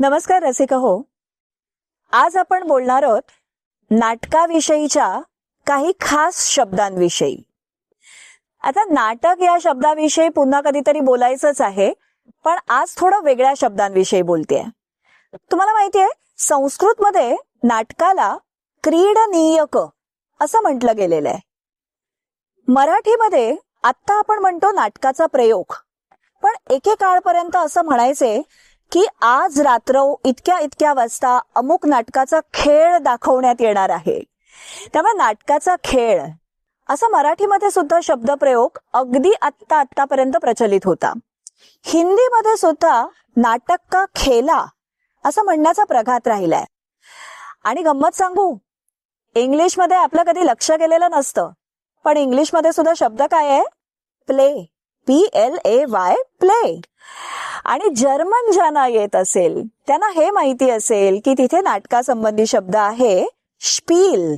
नमस्कार रसिक हो आज आपण बोलणार आहोत नाटकाविषयीच्या काही खास शब्दांविषयी. आता नाटक या शब्दाविषयी पुन्हा कधीतरी बोलायचंच आहे पण आज थोडं वेगळ्या शब्दांविषयी बोलतेय. तुम्हाला माहितीये संस्कृतमध्ये नाटकाला क्रीडनीयक असं म्हटलं गेलेलं आहे. मराठीमध्ये आत्ता आपण म्हणतो नाटकाचा प्रयोग पण एके काळपर्यंत असं म्हणायचे की आज रात्र इतक्या इतक्या वाजता अमुक नाटकाचा खेळ दाखवण्यात येणार आहे. त्यामुळे नाटकाचा खेळ असा मराठीमध्ये सुद्धा शब्दप्रयोग अगदी आत्ता आत्तापर्यंत प्रचलित होता. हिंदीमध्ये सुद्धा नाटक का खेला असं म्हणण्याचा प्रघात राहिलाय. आणि गंमत सांगू इंग्लिशमध्ये आपलं कधी लक्ष गेलेलं नसतं पण इंग्लिशमध्ये सुद्धा शब्द काय आहे? Play. P. L. A. Y. Play. आणि जर्मन ज्यांना येत असेल त्यांना हे माहिती असेल की तिथे नाटकासंबंधी शब्द आहे spiel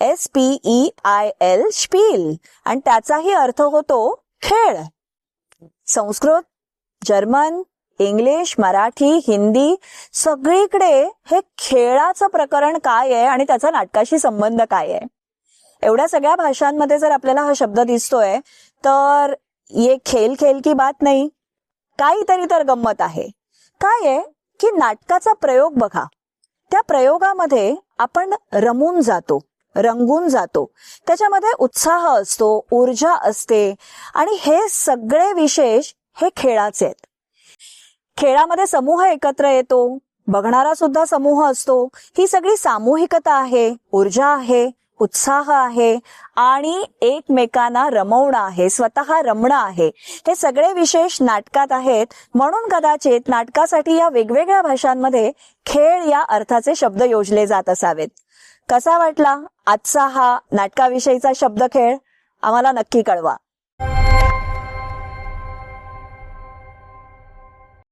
S P E I L spiel आणि त्याचाही अर्थ होतो खेळ. संस्कृत जर्मन इंग्लिश मराठी हिंदी सगळीकडे हे खेळाचं प्रकरण काय आहे आणि त्याचा नाटकाशी संबंध काय आहे? एवढ्या सगळ्या भाषांमध्ये जर आपल्याला हा शब्द दिसतोय तर ये खेल खेल की बात नाही. काहीतरी तर गंमत आहे. काय आहे? की नाटकाचा प्रयोग बघा. त्या प्रयोगामध्ये आपण रमून जातो रंगून जातो. त्याच्यामध्ये उत्साह असतो ऊर्जा असते आणि हे सगळे विशेष हे खेळाचे आहेत. खेळामध्ये समूह एकत्र येतो बघणारा सुद्धा समूह असतो. ही सगळी सामूहिकता आहे ऊर्जा आहे. उत्साह आहे आणि एकमेकांना रमवणं आहे स्वतः रमणं आहे. हे सगळे विशेष नाटकात आहेत. म्हणून कदाचित नाटकासाठी या वेगवेगळ्या भाषांमध्ये खेळ या अर्थाचे शब्द योजले जात असावेत. कसा वाटला आजचा हा नाटकाविषयीचा शब्द खेळ आम्हाला नक्की कळवा.